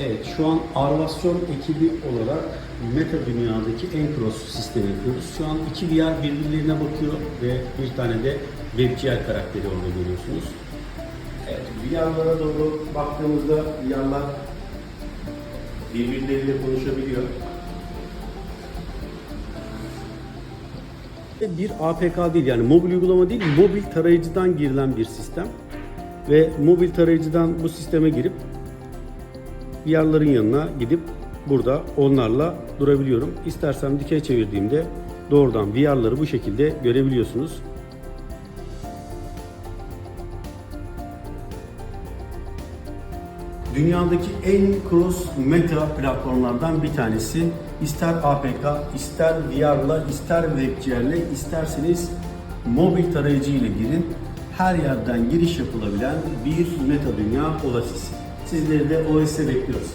Evet, şu an Arvasyon ekibi olarak Meta dünyadaki en cross sistemi yapıyoruz. Şu an iki VR birbirlerine bakıyor ve bir tane de WebGL karakteri orada görüyorsunuz. Evet, VR'lara doğru baktığımızda VR'lar birbirleriyle konuşabiliyor. Bir APK değil yani mobil uygulama değil, mobil tarayıcıdan girilen bir sistem. Ve mobil tarayıcıdan bu sisteme girip VR'ların yanına gidip burada onlarla durabiliyorum. İstersem dikey çevirdiğimde doğrudan VR'ları bu şekilde görebiliyorsunuz. Dünyadaki en cross meta platformlardan bir tanesi. İster APK, ister VR'la, ister WebGL'le, isterseniz mobil tarayıcı ile girin. Her yerden giriş yapılabilen bir meta dünya Oasis. Sizleri de OS'e bekliyoruz.